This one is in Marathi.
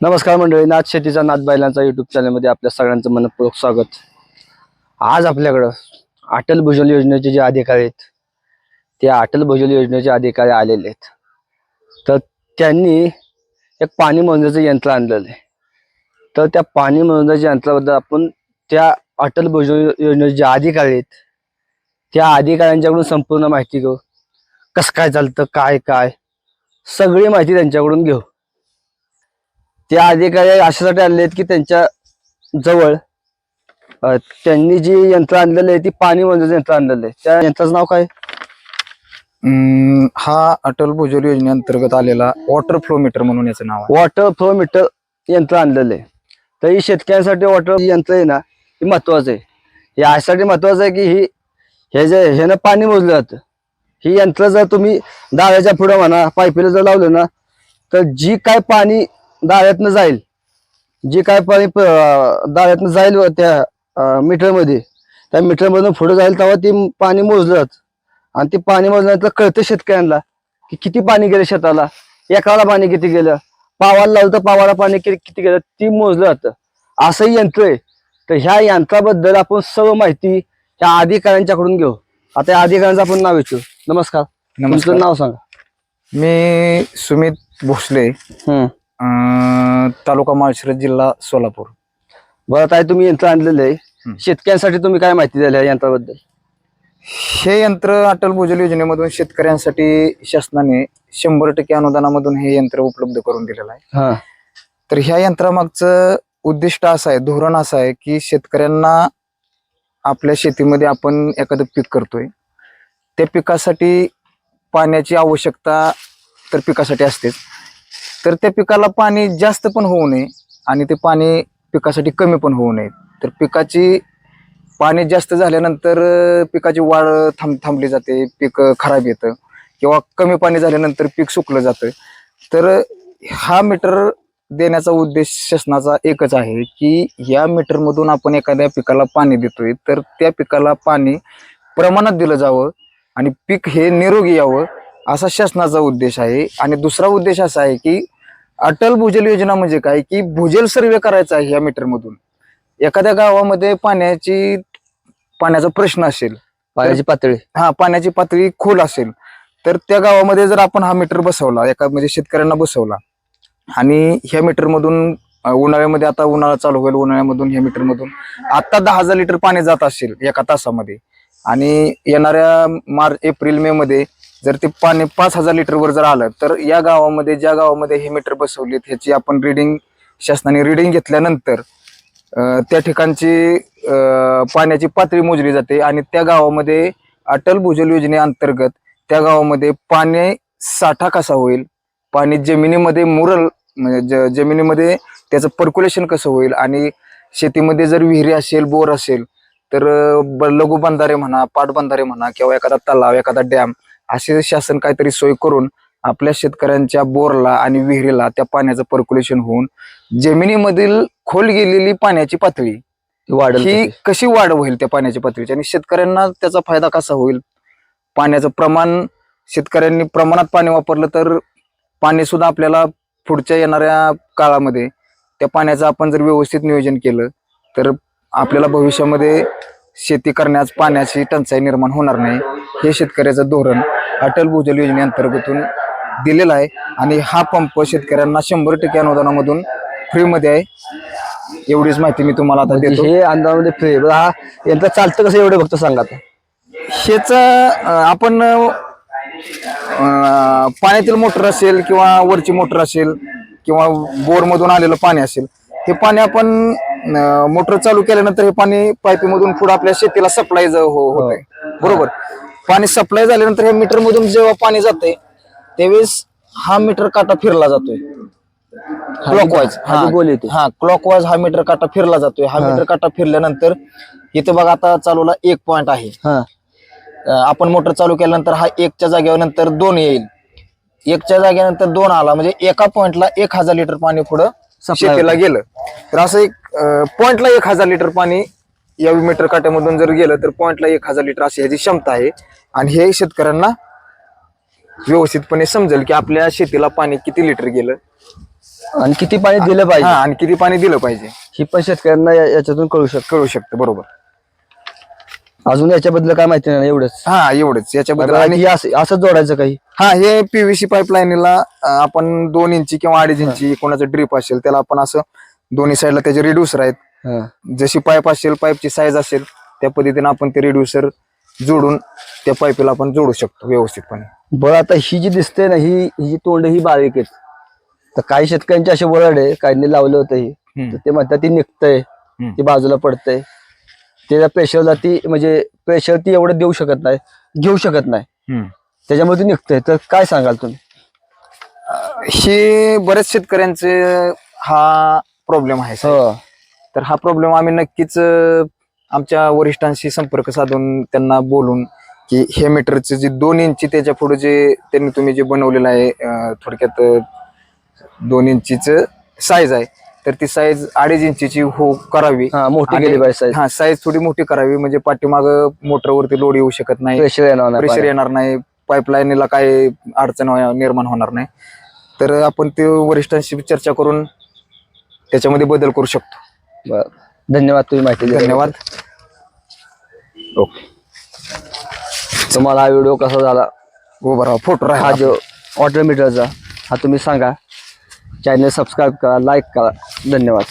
नमस्कार मंडळी नाथ शेतीचा नाथ बैलांचा युट्यूब चॅनलमध्ये आपल्या सगळ्यांचं मनपूर्वक स्वागत. आज आपल्याकडं अटल भूजल योजनेचे जे अधिकारी आहेत ते अटल भूजल योजनेचे अधिकारी आलेले आहेत. तर त्यांनी एक पाणी मोजण्याचं यंत्र आणलेलं आहे. तर त्या पाणी मोजण्याच्या यंत्राबद्दल आपण त्या अटल भूजल योजनेचे जे अधिकारी आहेत त्या अधिकाऱ्यांच्याकडून संपूर्ण माहिती घेऊ. कसं काय चालतं काय काय सगळी माहिती त्यांच्याकडून घेऊ. त्या अधिकारी अशासाठी आणले आहेत की त्यांच्या जवळ त्यांनी जी यंत्र आणलेलं आहे ती पाणी मोजण्याचं यंत्र आणलेलं आहे. त्या यंत्राचं नाव काय? हा अटल भूजल योजनेअंतर्गत आलेला वॉटर फ्लो मीटर म्हणून याचं नाव वॉटर फ्लो मीटर यंत्र आणलेलं आहे. तर ही शेतकऱ्यांसाठी वॉटर यंत्र आहे ना हे महत्वाचं आहे. हे यासाठी महत्वाचं आहे की ही हे जे ह्यानं पाणी मोजलं जातं. ही यंत्र जर तुम्ही दाव्याच्या पुढं म्हणा पाईपीला जर लावलं ना तर जी काय पाणी दाव्यातनं जाईल. जी काय पाणी दाव्यातनं जाईल त्या मीटरमध्ये त्या मीटरमधून पुढे जाईल तेव्हा ती पाणी मोजलं आणि ती पाणी मोजल्यानंतर कळतं शेतकऱ्यांना की किती पाणी गेलं शेताला. एकाला पाणी किती गेलं? पावाला लावलं तर पावाला पाणी किती गेलं? ती मोजलं जातं असंही यंत्र आहे. तर ह्या यंत्राबद्दल आपण सर्व माहिती ह्या अधिकाऱ्यांच्याकडून घेऊ. आता या अधिकाऱ्यांचं आपण नाव विचारू. नमस्कार. नमस्कार. नाव सांगा. मी सुमित भोसले. अं, तालुका माळशिरस जिल्हा सोलापूर. बरं ताई तुम्ही यंत्र आणलेलं आहे. शेतकऱ्यांसाठी तुम्ही काय माहिती द्याल या यंत्राबद्दल? हे यंत्र अटल भूजल योजनेमधून शेतकऱ्यांसाठी शासनाने शंभर टक्के अनुदानामधून हे यंत्र उपलब्ध करून दिलेलं आहे. हा. तर ह्या यंत्रामागचं उद्दिष्ट असं आहे धोरण असं आहे की शेतकऱ्यांना आपल्या शेतीमध्ये आपण एखादं पीक करतोय. त्या पिकासाठी पाण्याची आवश्यकता तर पिकासाठी असतेच. तर त्या पिकाला पाणी जास्त पण होऊ नये आणि ते पाणी पिकासाठी कमी पण होऊ नये. तर पिकाची पाणी जास्त झाल्यानंतर पिकाची वाढ थांब थांबली जाते पीक खराब येतं किंवा कमी पाणी झाल्यानंतर पीक सुकलं जातं. तर हा मीटर देण्याचा उद्देश शासनाचा एकच आहे की या मीटरमधून आपण एखाद्या पिकाला पाणी देतोय तर त्या पिकाला पाणी प्रमाणात दिलं जावं आणि पीक हे निरोगी यावं. असा शासनाचा उद्देश आहे. आणि दुसरा उद्देश असा आहे की अटल भूजल योजना म्हणजे काय? की भूजल सर्वे करायचा आहे या मीटरमधून. एखाद्या गावामध्ये पाण्याची पाण्याचा प्रश्न असेल पाण्याची पातळी. हा पाण्याची पातळी खोल असेल तर त्या गावामध्ये जर आपण हा मीटर बसवला एका म्हणजे शेतकऱ्यांना बसवला आणि ह्या मीटरमधून उन्हाळ्यामध्ये आता उन्हाळा चालू होईल उन्हाळ्यामधून ह्या मीटरमधून आता दहा हजार लिटर पाणी जात असेल एका तासामध्ये. आणि येणाऱ्या मार्च एप्रिल मे मध्ये जर ते पाणी पाच हजार लिटरवर जर आलं तर या गावामध्ये ज्या गावामध्ये हे मीटर बसवलेत ह्याची आपण रिडिंग शासनाने रिडिंग घेतल्यानंतर त्या ठिकाणची पाण्याची पातळी मोजली जाते आणि त्या गावामध्ये अटल भूजल योजनेअंतर्गत त्या गावामध्ये पाणी साठा कसा होईल? पाणी जमिनीमध्ये मुरल म्हणजे ज- जमिनीमध्ये त्याचं पर्क्युलेशन कसं होईल? आणि शेतीमध्ये जर विहिरी असेल बोर असेल तर ब- लघु बंधारे म्हणा पाटबंधारे म्हणा किंवा एखादा तलाव एखादा डॅम असे शासन काहीतरी सोय करून आपल्या शेतकऱ्यांच्या बोरला आणि विहिरीला त्या पाण्याचं पर्क्युलेशन होऊन जमिनीमधील खोल गेलेली पाण्याची पातळी ती वाढेल ही. कशी वाढ होईल त्या पाण्याच्या पातळीची? आणि शेतकऱ्यांना त्याचा फायदा कसा होईल? पाण्याचं प्रमाण शेतकऱ्यांनी प्रमाणात पाणी वापरलं तर पाणी सुद्धा आपल्याला पुढच्या येणाऱ्या काळामध्ये त्या पाण्याचं आपण जर व्यवस्थित नियोजन केलं तर आपल्याला भविष्यामध्ये शेती करण्यास पाण्याची टंचाई निर्माण होणार नाही. हे शेतकऱ्याचं धोरण अटल भूजल योजनेअंतर्गतून दिलेलं आहे. आणि हा पंप शेतकऱ्यांना शंभर टक्के अनुदानामधून फ्रीमध्ये आहे. एवढीच माहिती मी तुम्हाला आता देतो. हे अंदाजामध्ये फ्री हा यंत्र चालतं कसं एवढं फक्त सांगा. हेच आपण पाण्यातील मोटर असेल किंवा वरची मोटर असेल किंवा बोर मधून आलेलं पाणी असेल हे पाणी आपण मोटर चालू केल्यानंतर हे पाणी पाईपमधून पुढे आपल्या शेतीला सप्लाय होत आहे बरोबर? पाणी सप्लाय झाल्यानंतर हे मीटर मधून जेव्हा पाणी जाते त्यावेळेस हा मीटर काटा फिरला जातोय. क्लॉकवाईज हा. गोल येते हा क्लॉकवाईज हा मीटर काटा फिरला जातोय. हा मीटर काटा फिरल्यानंतर इथे बघा आता चालूला एक पॉइंट आहे. हा. आपण मोटर चालू केल्यानंतर हा एकच्या जागेवर नंतर दोन येईल. एकच्या जागेनंतर दोन आला म्हणजे एका पॉइंटला एक हजार लिटर पाणी पुढं शेतीला गेलं. तर असं एक पॉइंटला एक हजार लिटर पाणी या मीटर काट्यामधून जर गेलं तर पॉइंटला एक हजार लिटर अशी ह्याची क्षमता आहे. आणि हे शेतकऱ्यांना व्यवस्थितपणे समजेल की आपल्या शेतीला पाणी किती लिटर गेलं. आणि किती पाणी दिलं पाहिजे. आणि किती पाणी दिलं पाहिजे. ही पण शेतकऱ्यांना या- याच्यातून कळू शकतो. कळू शकतं बरोबर. अजून याच्याबद्दल काय माहिती नाही एवढंच. हा एवढंच. याच्याबद्दल आणि आणि असं असंच जोडायचं काही? हा हे पीव्हीसी पाईपलाईनला आपण दोन इंची किंवा अडीच इंची कोणाचं ड्रीप असेल त्याला आपण असं दोन्ही साईडला त्याचे रिड्युसर आहेत. हा. जशी पाईप असेल पाईपची साईज असेल त्या पद्धतीने आपण ते रिड्युसर जोडून त्या पाईपला आपण जोडू शकतो व्यवस्थितपणे. बरं आता ही जी दिसते ना ही ही जी तोंड ही बारीक आहेत. तर काही शेतकऱ्यांचे असे वरड आहे काहींनी लावलं होतं ही. तर ते म्हणतात ती निघतंय ती बाजूला पडतंय. त्याच्या प्रेशरला ती म्हणजे प्रेशर ती एवढं देऊ शकत नाही घेऊ शकत नाही. हम्म. त्याच्यामुळे ती निघतंय. तर काय सांगाल तुम्ही? हे बऱ्याच शेतकऱ्यांचे हा प्रॉब्लेम आहे. हो. तर हा प्रॉब्लेम आम्ही नक्कीच आमच्या वरिष्ठांशी संपर्क साधून त्यांना बोलून की हे मीटरचे जे दोन इंची त्याच्या पुढे जे त्यांनी तुम्ही जे बनवलेलं आहे थोडक्यात दोन इंचीच साईज आहे. तर ती साईज अडीच इंचीची हो करावी. मोठी गेली पाहिजे हा साईज थोडी मोठी करावी म्हणजे पाठीमाग मोटरवरती लोड येऊ शकत नाही. प्रेशर येणार नाही प्रेशर. येणार नाही. पाईपलाईनला काय अडचण निर्माण होणार नाही. तर आपण ते वरिष्ठांशी चर्चा करून त्याच्यामध्ये बदल करू शकतो. बरं. धन्यवाद तुम्ही माहिती दिली. धन्यवाद. ओके. तुम्हाला हा व्हिडिओ कसा झाला? हो बरोबर फोटो हा राहा जो वॉटर मीटरचा हा तुम्ही सांगा. चॅनल सबस्क्राईब करा लाईक करा. धन्यवाद.